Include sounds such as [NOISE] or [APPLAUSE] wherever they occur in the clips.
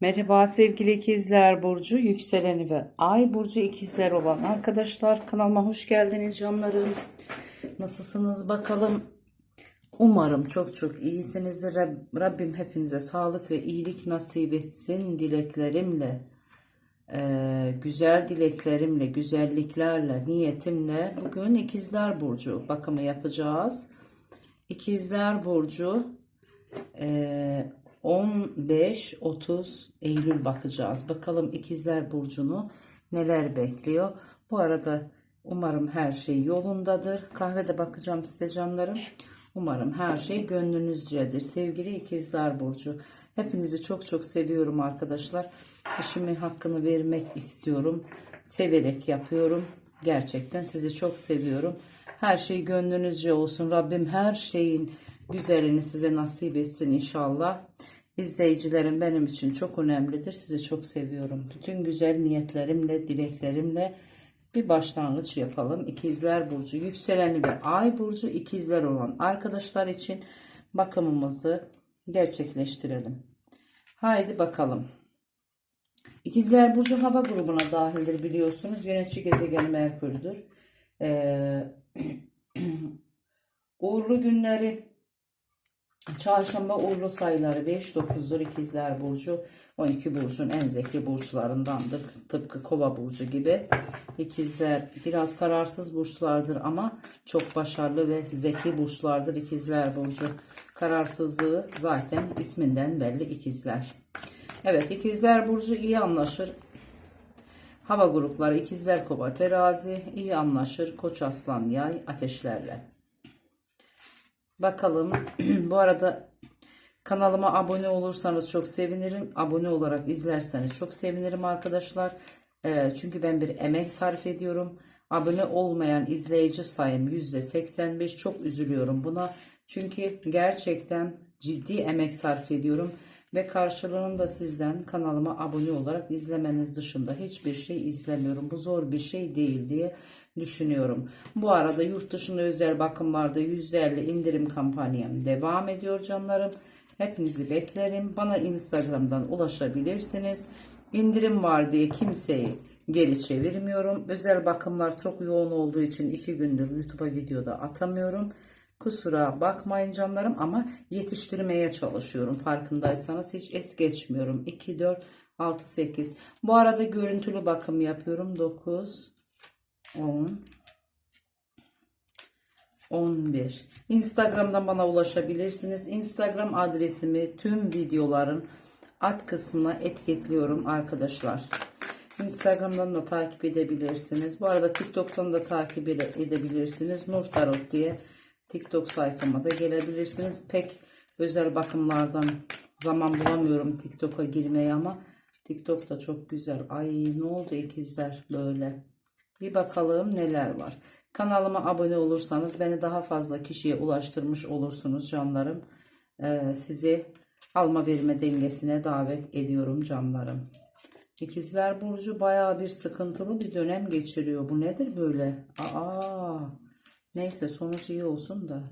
Merhaba sevgili ikizler burcu, yükseleni ve ay burcu ikizler olan arkadaşlar kanalıma hoş geldiniz canlarım. Nasılsınız bakalım? Umarım çok çok iyisinizdir. Rab- Rabbim hepinize sağlık ve iyilik nasip etsin dileklerimle. Ee, güzel dileklerimle, güzelliklerle, niyetimle bugün ikizler burcu bakımı yapacağız. İkizler burcu ee, 15-30 Eylül bakacağız. Bakalım ikizler burcunu neler bekliyor. Bu arada umarım her şey yolundadır. Kahvede bakacağım size canlarım. Umarım her şey gönlünüzcedir. Sevgili ikizler burcu. Hepinizi çok çok seviyorum arkadaşlar. İşimin hakkını vermek istiyorum. Severek yapıyorum. Gerçekten sizi çok seviyorum. Her şey gönlünüzce olsun. Rabbim her şeyin güzelini size nasip etsin inşallah. İzleyicilerim benim için çok önemlidir. Sizi çok seviyorum. Bütün güzel niyetlerimle, dileklerimle bir başlangıç yapalım. İkizler Burcu, yükseleni ve ay burcu ikizler olan arkadaşlar için bakımımızı gerçekleştirelim. Haydi bakalım. İkizler Burcu hava grubuna dahildir biliyorsunuz. Yönetici gezegen Merkür'dür. Ee, [CLEARS THROAT] uğurlu günleri Çarşamba uğurlu sayıları 5, 9'dur ikizler burcu. 12 burcun en zeki burçlarındandır. Tıpkı kova burcu gibi. İkizler biraz kararsız burçlardır ama çok başarılı ve zeki burçlardır ikizler burcu. Kararsızlığı zaten isminden belli ikizler. Evet ikizler burcu iyi anlaşır. Hava grupları ikizler kova terazi iyi anlaşır. Koç aslan yay ateşlerle. Bakalım. [CLEARS THROAT] Bu arada kanalıma abone olursanız çok sevinirim. Abone olarak izlerseniz çok sevinirim arkadaşlar. Ee, çünkü ben bir emek sarf ediyorum. Abone olmayan izleyici sayım %85 çok üzülüyorum buna. Çünkü gerçekten ciddi emek sarf ediyorum. Ve karşılığını da sizden kanalıma abone olarak izlemeniz dışında hiçbir şey izlemiyorum. Bu zor bir şey değil diye düşünüyorum. Bu arada yurt dışında özel bakımlarda %50 indirim kampanyam devam ediyor canlarım. Hepinizi beklerim. Bana Instagram'dan ulaşabilirsiniz. İndirim var diye kimseyi geri çevirmiyorum. Özel bakımlar çok yoğun olduğu için iki gündür YouTube'a videoda atamıyorum. Kusura bakmayın canlarım ama yetiştirmeye çalışıyorum. Farkındaysanız hiç es geçmiyorum. 2, 4, 6, 8. Bu arada görüntülü bakım yapıyorum. 9, 10, 11. Instagram'dan bana ulaşabilirsiniz. Instagram adresimi tüm videoların alt kısmına etiketliyorum arkadaşlar. Instagram'dan da takip edebilirsiniz. Bu arada TikTok'tan da takip edebilirsiniz. Nur Tarot diye TikTok sayfama da gelebilirsiniz. Pek özel bakımlardan zaman bulamıyorum TikTok'a girmeye ama TikTok da çok güzel. Ay ne oldu ikizler böyle. Bir bakalım neler var. Kanalıma abone olursanız beni daha fazla kişiye ulaştırmış olursunuz canlarım. Ee, sizi alma verme dengesine davet ediyorum canlarım. İkizler Burcu bayağı bir sıkıntılı bir dönem geçiriyor. Bu nedir böyle? Aa, neyse sonuç iyi olsun da.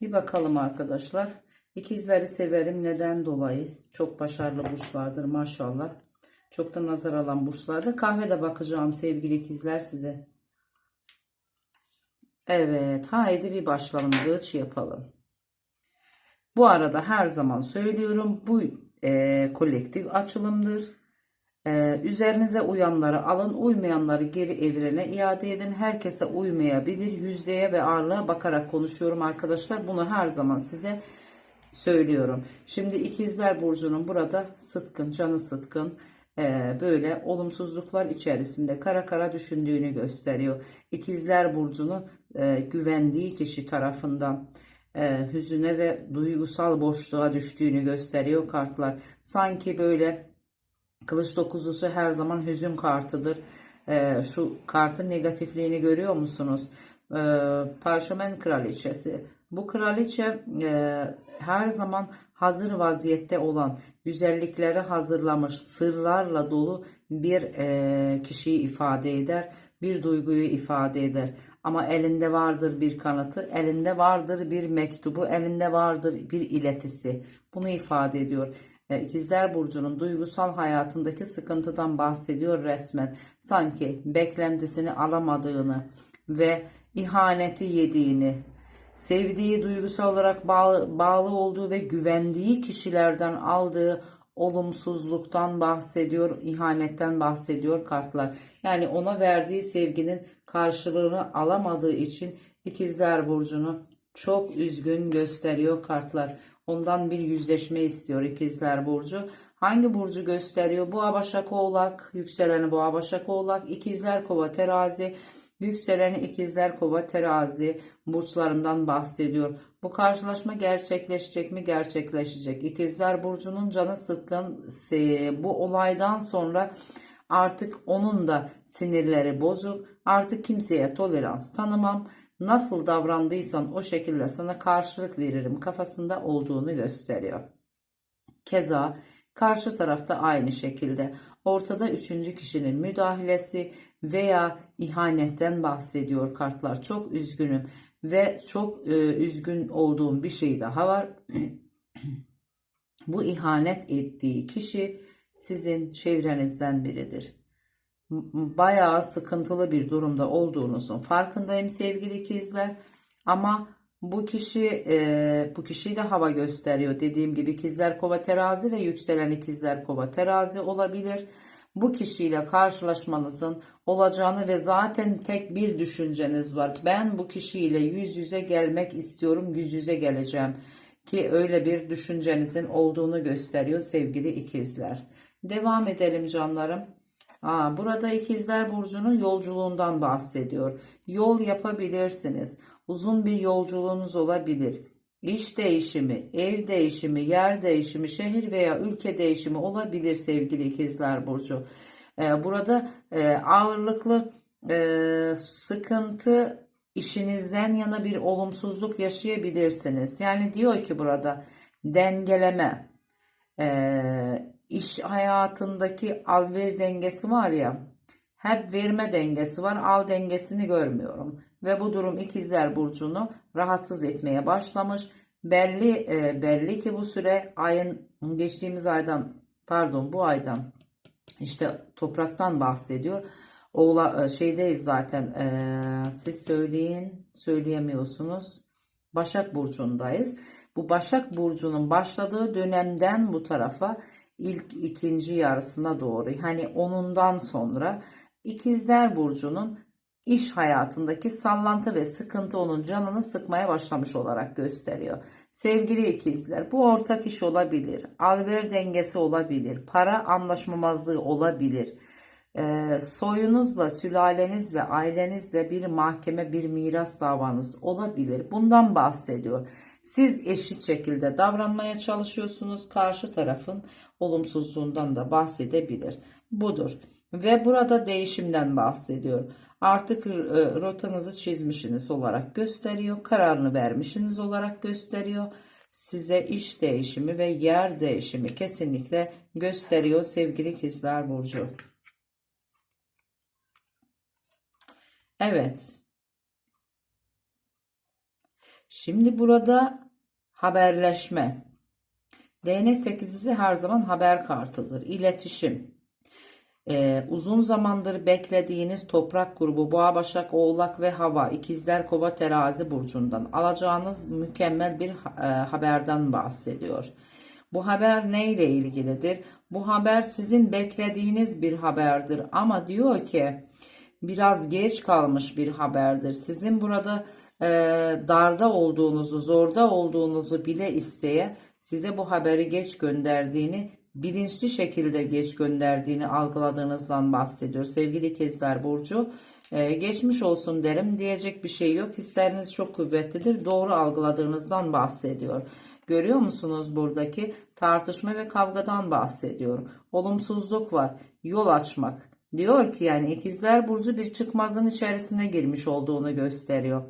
Bir bakalım arkadaşlar. İkizleri severim. Neden dolayı? Çok başarılı burçlardır maşallah. Çok da nazar alan burçlarda. Kahvede bakacağım sevgili ikizler size. Evet haydi bir başlangıç yapalım. Bu arada her zaman söylüyorum bu e, kolektif açılımdır. E, üzerinize uyanları alın uymayanları geri evrene iade edin. Herkese uymayabilir yüzdeye ve ağırlığa bakarak konuşuyorum arkadaşlar. Bunu her zaman size söylüyorum. Şimdi ikizler burcunun burada sıtkın canı sıtkın e, böyle olumsuzluklar içerisinde kara kara düşündüğünü gösteriyor. İkizler burcunu e, güvendiği kişi tarafından e, hüzüne ve duygusal boşluğa düştüğünü gösteriyor kartlar. Sanki böyle kılıç dokuzusu her zaman hüzün kartıdır. E, şu kartın negatifliğini görüyor musunuz? E, Parşömen kraliçesi. Bu kraliçe e, her zaman hazır vaziyette olan, güzellikleri hazırlamış, sırlarla dolu bir e, kişiyi ifade eder, bir duyguyu ifade eder. Ama elinde vardır bir kanıtı, elinde vardır bir mektubu, elinde vardır bir iletisi. Bunu ifade ediyor. E, İkizler Burcu'nun duygusal hayatındaki sıkıntıdan bahsediyor resmen. Sanki beklentisini alamadığını ve ihaneti yediğini, sevdiği duygusal olarak bağlı, bağlı olduğu ve güvendiği kişilerden aldığı olumsuzluktan bahsediyor, ihanetten bahsediyor kartlar. Yani ona verdiği sevginin karşılığını alamadığı için İkizler Burcu'nu çok üzgün gösteriyor kartlar. Ondan bir yüzleşme istiyor İkizler Burcu. Hangi burcu gösteriyor? Boğa Başak Oğlak, yükseleni Boğa Başak Oğlak, İkizler Kova Terazi, Yükseleni ikizler kova terazi burçlarından bahsediyor. Bu karşılaşma gerçekleşecek mi? Gerçekleşecek. İkizler burcunun canı sıkkın bu olaydan sonra artık onun da sinirleri bozuk. Artık kimseye tolerans tanımam. Nasıl davrandıysan o şekilde sana karşılık veririm kafasında olduğunu gösteriyor. Keza Karşı tarafta aynı şekilde ortada üçüncü kişinin müdahalesi veya ihanetten bahsediyor kartlar. Çok üzgünüm ve çok e, üzgün olduğum bir şey daha var. [CLEARS THROAT] Bu ihanet ettiği kişi sizin çevrenizden biridir. Bayağı sıkıntılı bir durumda olduğunuzun farkındayım sevgili ikizler. Ama bu kişi e, bu kişiyi de hava gösteriyor. Dediğim gibi ikizler kova terazi ve yükselen ikizler kova terazi olabilir. Bu kişiyle karşılaşmanızın olacağını ve zaten tek bir düşünceniz var. Ben bu kişiyle yüz yüze gelmek istiyorum, yüz yüze geleceğim. Ki öyle bir düşüncenizin olduğunu gösteriyor sevgili ikizler. Devam edelim canlarım. Aa, burada ikizler burcunun yolculuğundan bahsediyor. Yol yapabilirsiniz. Uzun bir yolculuğunuz olabilir. İş değişimi, ev değişimi, yer değişimi, şehir veya ülke değişimi olabilir sevgili ikizler burcu. Ee, burada e, ağırlıklı e, sıkıntı işinizden yana bir olumsuzluk yaşayabilirsiniz. Yani diyor ki burada dengeleme, e, iş hayatındaki al ver dengesi var ya hep verme dengesi var al dengesini görmüyorum. Ve bu durum ikizler burcunu rahatsız etmeye başlamış. Belli e, belli ki bu süre ayın geçtiğimiz aydan pardon bu aydan işte topraktan bahsediyor. Oğla e, şeydeyiz zaten e, siz söyleyin söyleyemiyorsunuz. Başak Burcu'ndayız. Bu Başak Burcu'nun başladığı dönemden bu tarafa ilk ikinci yarısına doğru hani onundan sonra ikizler burcunun iş hayatındaki sallantı ve sıkıntı onun canını sıkmaya başlamış olarak gösteriyor. Sevgili ikizler bu ortak iş olabilir, alver dengesi olabilir, para anlaşmamazlığı olabilir e, soyunuzla, sülaleniz ve ailenizle bir mahkeme, bir miras davanız olabilir. Bundan bahsediyor. Siz eşit şekilde davranmaya çalışıyorsunuz. Karşı tarafın olumsuzluğundan da bahsedebilir. Budur. Ve burada değişimden bahsediyor. Artık e, rotanızı çizmişsiniz olarak gösteriyor. Kararını vermişsiniz olarak gösteriyor. Size iş değişimi ve yer değişimi kesinlikle gösteriyor sevgili ikizler burcu. Evet. Şimdi burada haberleşme. DN8'i her zaman haber kartıdır. İletişim. Ee, uzun zamandır beklediğiniz toprak grubu Boğa, Başak, Oğlak ve Hava, İkizler, Kova, Terazi burcundan alacağınız mükemmel bir e, haberden bahsediyor. Bu haber ne ile ilgilidir? Bu haber sizin beklediğiniz bir haberdir ama diyor ki biraz geç kalmış bir haberdir. Sizin burada e, darda olduğunuzu, zorda olduğunuzu bile isteye size bu haberi geç gönderdiğini, bilinçli şekilde geç gönderdiğini algıladığınızdan bahsediyor. Sevgili ikizler Burcu, e, geçmiş olsun derim diyecek bir şey yok. Hisleriniz çok kuvvetlidir. Doğru algıladığınızdan bahsediyor. Görüyor musunuz buradaki tartışma ve kavgadan bahsediyor. Olumsuzluk var. Yol açmak Diyor ki yani ikizler burcu bir çıkmazın içerisine girmiş olduğunu gösteriyor.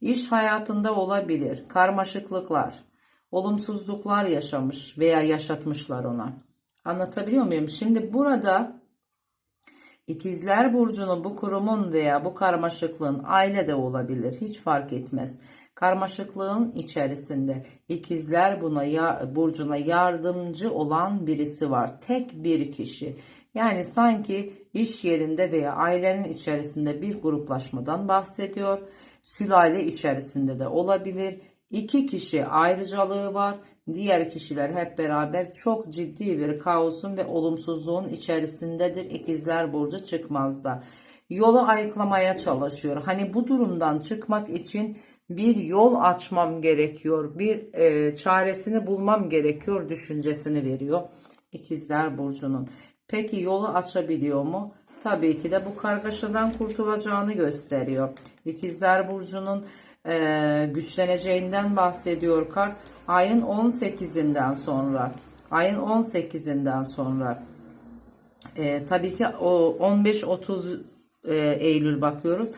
İş hayatında olabilir, karmaşıklıklar, olumsuzluklar yaşamış veya yaşatmışlar ona. Anlatabiliyor muyum? Şimdi burada İkizler Burcu'nun bu kurumun veya bu karmaşıklığın aile de olabilir. Hiç fark etmez. Karmaşıklığın içerisinde ikizler buna ya, burcuna yardımcı olan birisi var. Tek bir kişi. Yani sanki iş yerinde veya ailenin içerisinde bir gruplaşmadan bahsediyor. Sülale içerisinde de olabilir. İki kişi ayrıcalığı var. Diğer kişiler hep beraber çok ciddi bir kaosun ve olumsuzluğun içerisindedir. İkizler Burcu çıkmazda. Yolu ayıklamaya çalışıyor. Hani bu durumdan çıkmak için bir yol açmam gerekiyor. Bir e, çaresini bulmam gerekiyor düşüncesini veriyor. İkizler Burcu'nun. Peki yolu açabiliyor mu? Tabii ki de bu kargaşadan kurtulacağını gösteriyor. İkizler Burcu'nun e, güçleneceğinden bahsediyor kart. Ayın 18'inden sonra. Ayın 18'inden sonra. E, tabii ki o 15-30 e, Eylül bakıyoruz.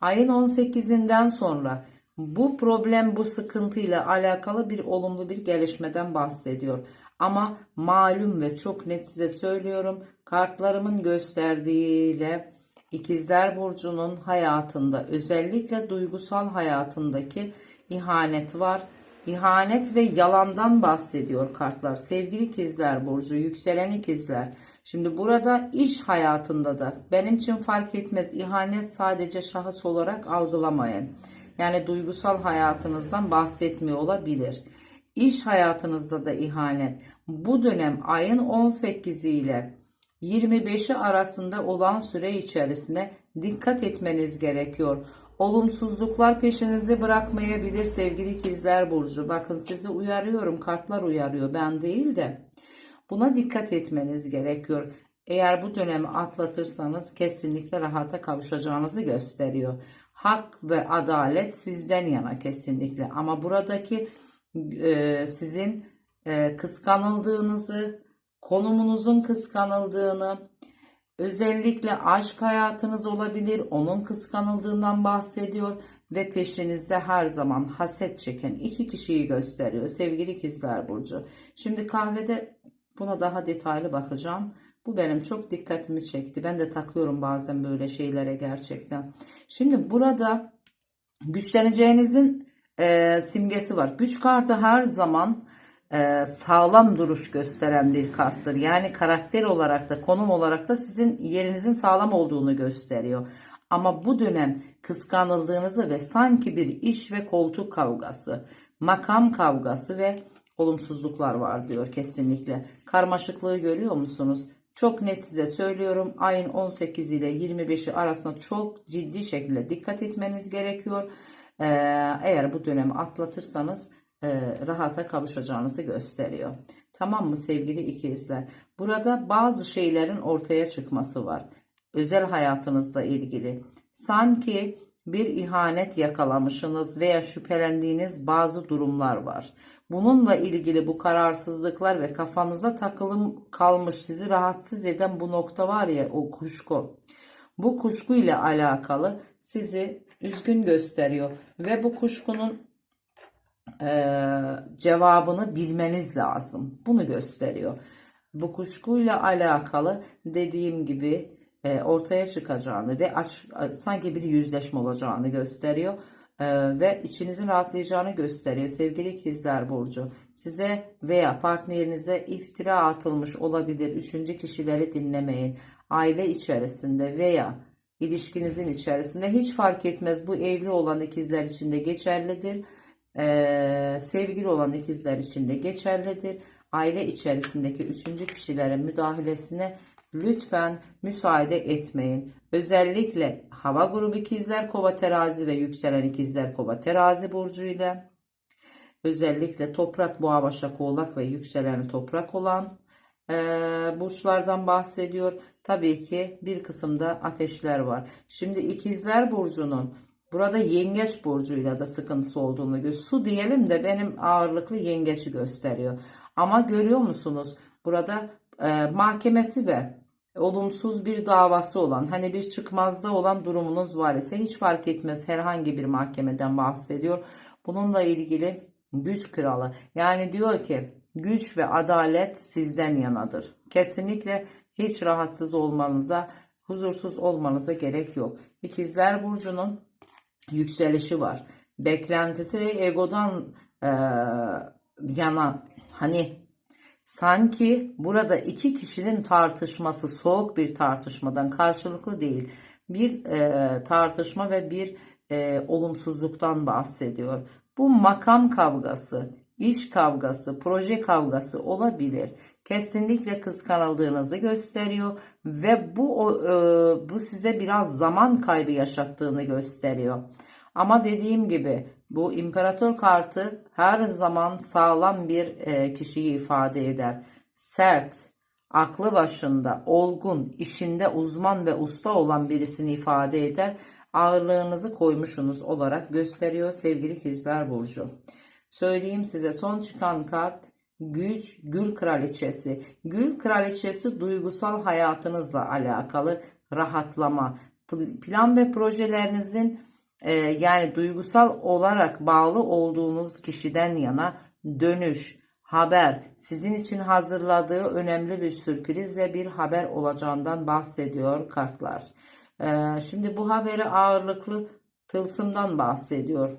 Ayın 18'inden sonra bu problem bu sıkıntıyla alakalı bir olumlu bir gelişmeden bahsediyor. Ama malum ve çok net size söylüyorum kartlarımın gösterdiğiyle İkizler Burcu'nun hayatında özellikle duygusal hayatındaki ihanet var. İhanet ve yalandan bahsediyor kartlar. Sevgili ikizler Burcu, yükselen ikizler. Şimdi burada iş hayatında da benim için fark etmez. İhanet sadece şahıs olarak algılamayın. Yani duygusal hayatınızdan bahsetmiyor olabilir. İş hayatınızda da ihanet. Bu dönem ayın 18'i ile 25'i arasında olan süre içerisinde dikkat etmeniz gerekiyor. Olumsuzluklar peşinizi bırakmayabilir sevgili ikizler burcu. Bakın sizi uyarıyorum kartlar uyarıyor ben değil de. Buna dikkat etmeniz gerekiyor. Eğer bu dönemi atlatırsanız kesinlikle rahata kavuşacağınızı gösteriyor. Hak ve adalet sizden yana kesinlikle. Ama buradaki e, sizin e, kıskanıldığınızı, konumunuzun kıskanıldığını, özellikle aşk hayatınız olabilir, onun kıskanıldığından bahsediyor ve peşinizde her zaman haset çeken iki kişiyi gösteriyor sevgili ikizler burcu. Şimdi kahvede buna daha detaylı bakacağım. Bu benim çok dikkatimi çekti. Ben de takıyorum bazen böyle şeylere gerçekten. Şimdi burada güçleneceğinizin e, simgesi var. Güç kartı her zaman e, sağlam duruş gösteren bir karttır. Yani karakter olarak da konum olarak da sizin yerinizin sağlam olduğunu gösteriyor. Ama bu dönem kıskanıldığınızı ve sanki bir iş ve koltuk kavgası, makam kavgası ve olumsuzluklar var diyor kesinlikle. Karmaşıklığı görüyor musunuz? Çok net size söylüyorum. Ayın 18 ile 25'i arasında çok ciddi şekilde dikkat etmeniz gerekiyor. Ee, eğer bu dönemi atlatırsanız e, rahata kavuşacağınızı gösteriyor. Tamam mı sevgili ikizler? Burada bazı şeylerin ortaya çıkması var. Özel hayatınızla ilgili. Sanki bir ihanet yakalamışsınız veya şüphelendiğiniz bazı durumlar var. Bununla ilgili bu kararsızlıklar ve kafanıza takılım kalmış sizi rahatsız eden bu nokta var ya o kuşku. Bu kuşku ile alakalı sizi üzgün gösteriyor ve bu kuşkunun e, cevabını bilmeniz lazım. Bunu gösteriyor. Bu kuşkuyla alakalı dediğim gibi e, ortaya çıkacağını ve aç, sanki bir yüzleşme olacağını gösteriyor. E, ve içinizin rahatlayacağını gösteriyor sevgili ikizler burcu. Size veya partnerinize iftira atılmış olabilir. Üçüncü kişileri dinlemeyin. Aile içerisinde veya ilişkinizin içerisinde hiç fark etmez. Bu evli olan ikizler için de geçerlidir e, sevgili olan ikizler için de geçerlidir. Aile içerisindeki üçüncü kişilerin müdahalesine lütfen müsaade etmeyin. Özellikle hava grubu ikizler kova terazi ve yükselen ikizler kova terazi burcu ile özellikle toprak boğa başak oğlak ve yükselen toprak olan e, burçlardan bahsediyor. Tabii ki bir kısımda ateşler var. Şimdi ikizler burcunun Burada yengeç burcuyla da sıkıntısı olduğunu gösteriyor. Su diyelim de benim ağırlıklı yengeci gösteriyor. Ama görüyor musunuz? Burada e, mahkemesi ve olumsuz bir davası olan hani bir çıkmazda olan durumunuz var ise hiç fark etmez herhangi bir mahkemeden bahsediyor. Bununla ilgili güç kralı yani diyor ki güç ve adalet sizden yanadır. Kesinlikle hiç rahatsız olmanıza Huzursuz olmanıza gerek yok. İkizler Burcu'nun yükselişi var. Beklentisi ve egodan eee, yana hani sanki burada iki kişinin tartışması soğuk bir tartışmadan karşılıklı değil bir eee, tartışma ve bir eee, olumsuzluktan bahsediyor. Bu makam kavgası, iş kavgası, proje kavgası olabilir. Kesinlikle kıskanıldığınızı gösteriyor ve bu eee, bu size biraz zaman kaybı yaşattığını gösteriyor. Ama dediğim gibi bu imparator kartı her zaman sağlam bir e, kişiyi ifade eder. Sert, aklı başında, olgun, işinde uzman ve usta olan birisini ifade eder. Ağırlığınızı koymuşsunuz olarak gösteriyor sevgili ikizler burcu. Söyleyeyim size son çıkan kart güç gül kraliçesi. Gül kraliçesi duygusal hayatınızla alakalı rahatlama, pl- plan ve projelerinizin e, yani duygusal olarak bağlı olduğunuz kişiden yana dönüş, haber, sizin için hazırladığı önemli bir sürpriz ve bir haber olacağından bahsediyor kartlar. E, şimdi bu haberi ağırlıklı tılsımdan bahsediyor.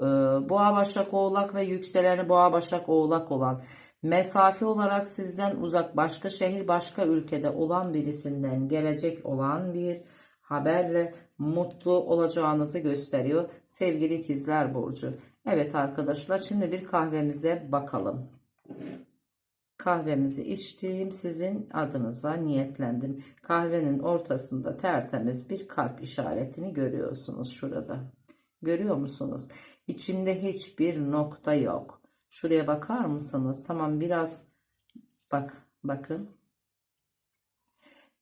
Ee, Boğa Başak Oğlak ve yükseleni Boğa Başak Oğlak olan mesafe olarak sizden uzak başka şehir başka ülkede olan birisinden gelecek olan bir haberle mutlu olacağınızı gösteriyor sevgili ikizler burcu. Evet arkadaşlar şimdi bir kahvemize bakalım. Kahvemizi içtim, sizin adınıza niyetlendim. Kahvenin ortasında tertemiz bir kalp işaretini görüyorsunuz şurada. Görüyor musunuz? İçinde hiçbir nokta yok. Şuraya bakar mısınız? Tamam biraz bak bakın.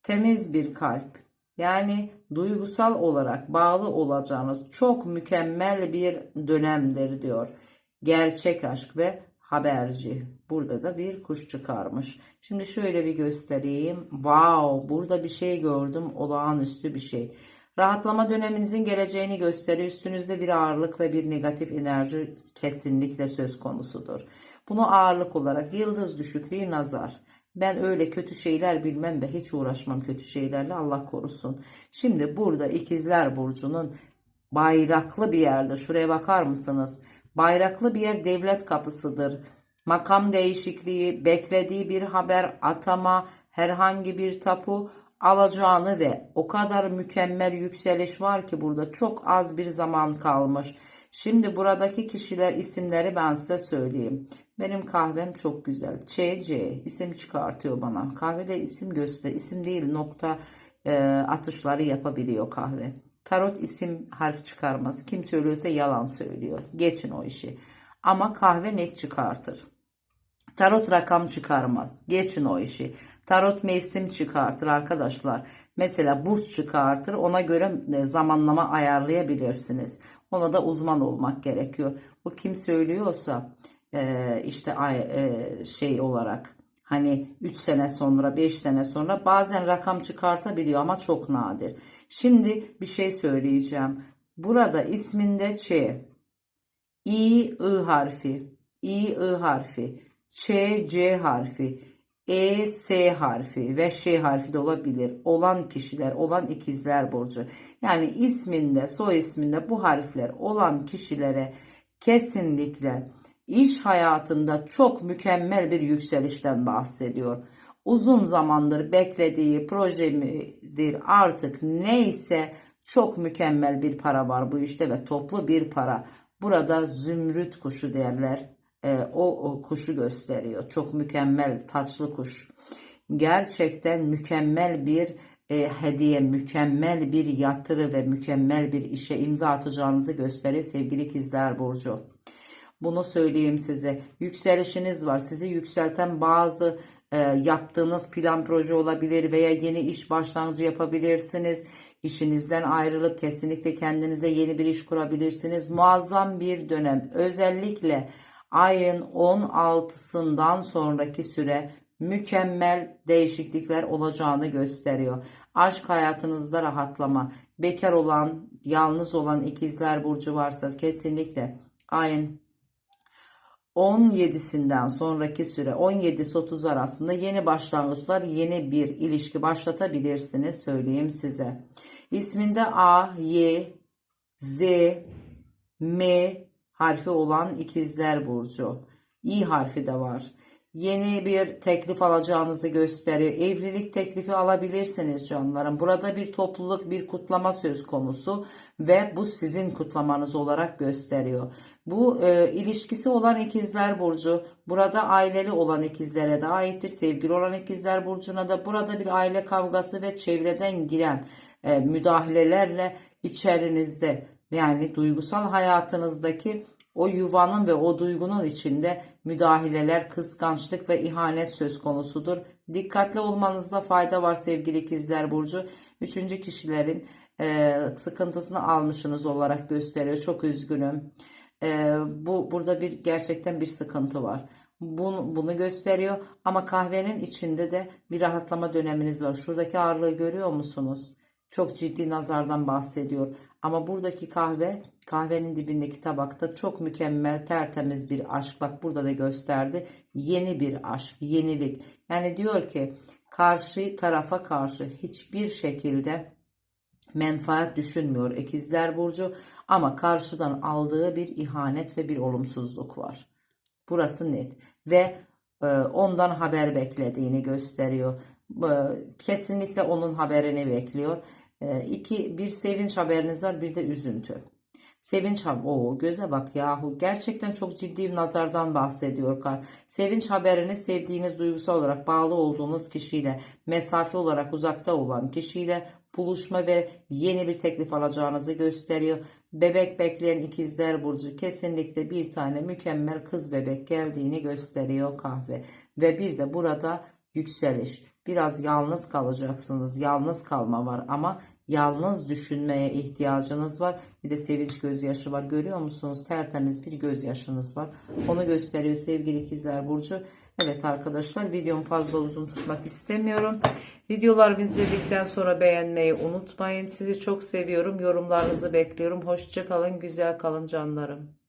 Temiz bir kalp. Yani duygusal olarak bağlı olacağınız çok mükemmel bir dönemdir diyor. Gerçek aşk ve haberci. Burada da bir kuş çıkarmış. Şimdi şöyle bir göstereyim. Wow, burada bir şey gördüm. Olağanüstü bir şey. Rahatlama döneminizin geleceğini gösteriyor. Üstünüzde bir ağırlık ve bir negatif enerji kesinlikle söz konusudur. Bunu ağırlık olarak yıldız düşüklüğü nazar. Ben öyle kötü şeyler bilmem ve hiç uğraşmam kötü şeylerle Allah korusun. Şimdi burada ikizler burcunun bayraklı bir yerde şuraya bakar mısınız? Bayraklı bir yer devlet kapısıdır. Makam değişikliği, beklediği bir haber, atama, herhangi bir tapu alacağını ve o kadar mükemmel yükseliş var ki burada çok az bir zaman kalmış. Şimdi buradaki kişiler isimleri ben size söyleyeyim. Benim kahvem çok güzel. ÇC isim çıkartıyor bana. Kahvede isim göster, isim değil nokta e, atışları yapabiliyor kahve. Tarot isim harf çıkarmaz. Kim söylüyorsa yalan söylüyor. Geçin o işi. Ama kahve net çıkartır. Tarot rakam çıkarmaz. Geçin o işi. Tarot mevsim çıkartır arkadaşlar. Mesela burç çıkartır. Ona göre e, zamanlama ayarlayabilirsiniz. Ona da uzman olmak gerekiyor. O kim söylüyorsa e, işte ay, e, şey olarak hani 3 sene sonra 5 sene sonra bazen rakam çıkartabiliyor ama çok nadir. Şimdi bir şey söyleyeceğim. Burada isminde Ç, İ, I harfi, İ, I harfi, Ç, C harfi, E, S harfi ve Ş harfi de olabilir. Olan kişiler, olan ikizler burcu. Yani isminde, soy isminde bu harfler olan kişilere kesinlikle iş hayatında çok mükemmel bir yükselişten bahsediyor. Uzun zamandır beklediği proje midir artık neyse çok mükemmel bir para var bu işte ve toplu bir para. Burada zümrüt kuşu derler. Ee, o, o kuşu gösteriyor. Çok mükemmel taçlı kuş. Gerçekten mükemmel bir e, hediye, mükemmel bir yatırı ve mükemmel bir işe imza atacağınızı gösteriyor sevgili ikizler burcu. Bunu söyleyeyim size. Yükselişiniz var. Sizi yükselten bazı e, yaptığınız plan proje olabilir veya yeni iş başlangıcı yapabilirsiniz. İşinizden ayrılıp kesinlikle kendinize yeni bir iş kurabilirsiniz. Muazzam bir dönem. Özellikle ayın 16'sından sonraki süre mükemmel değişiklikler olacağını gösteriyor. Aşk hayatınızda rahatlama, bekar olan, yalnız olan ikizler burcu varsa kesinlikle ayın 17'sinden sonraki süre 17-30 arasında yeni başlangıçlar, yeni bir ilişki başlatabilirsiniz söyleyeyim size. İsminde A, Y, Z, M harfi olan ikizler burcu. İ harfi de var. Yeni bir teklif alacağınızı gösteriyor. Evlilik teklifi alabilirsiniz canlarım. Burada bir topluluk, bir kutlama söz konusu ve bu sizin kutlamanız olarak gösteriyor. Bu e, ilişkisi olan ikizler burcu, burada aileli olan ikizlere de aittir. Sevgili olan ikizler burcuna da burada bir aile kavgası ve çevreden giren e, müdahalelerle içerinizde yani duygusal hayatınızdaki o yuvanın ve o duygunun içinde müdahaleler, kıskançlık ve ihanet söz konusudur. Dikkatli olmanızda fayda var sevgili ikizler burcu. Üçüncü kişilerin e, sıkıntısını almışsınız olarak gösteriyor. Çok üzgünüm. E, bu burada bir gerçekten bir sıkıntı var. Bunu, bunu gösteriyor ama kahvenin içinde de bir rahatlama döneminiz var. Şuradaki ağırlığı görüyor musunuz? Çok ciddi nazardan bahsediyor. Ama buradaki kahve kahvenin dibindeki tabakta çok mükemmel tertemiz bir aşk. Bak burada da gösterdi. Yeni bir aşk, yenilik. Yani diyor ki karşı tarafa karşı hiçbir şekilde menfaat düşünmüyor ikizler burcu ama karşıdan aldığı bir ihanet ve bir olumsuzluk var. Burası net ve e, ondan haber beklediğini gösteriyor. E, kesinlikle onun haberini bekliyor. E, iki bir sevinç haberiniz var bir de üzüntü. Sevinç haber, o göze bak yahu gerçekten çok ciddi bir nazardan bahsediyor kar. Sevinç haberini sevdiğiniz duygusal olarak bağlı olduğunuz kişiyle, mesafe olarak uzakta olan kişiyle buluşma ve yeni bir teklif alacağınızı gösteriyor. Bebek bekleyen ikizler burcu kesinlikle bir tane mükemmel kız bebek geldiğini gösteriyor kahve. Ve bir de burada yükseliş. Biraz yalnız kalacaksınız. Yalnız kalma var ama yalnız düşünmeye ihtiyacınız var. Bir de sevinç gözyaşı var. Görüyor musunuz? Tertemiz bir gözyaşınız var. Onu gösteriyor sevgili ikizler burcu. Evet arkadaşlar videomu fazla uzun tutmak istemiyorum. Videolarımı izledikten sonra beğenmeyi unutmayın. Sizi çok seviyorum. Yorumlarınızı bekliyorum. Hoşça kalın, güzel kalın canlarım.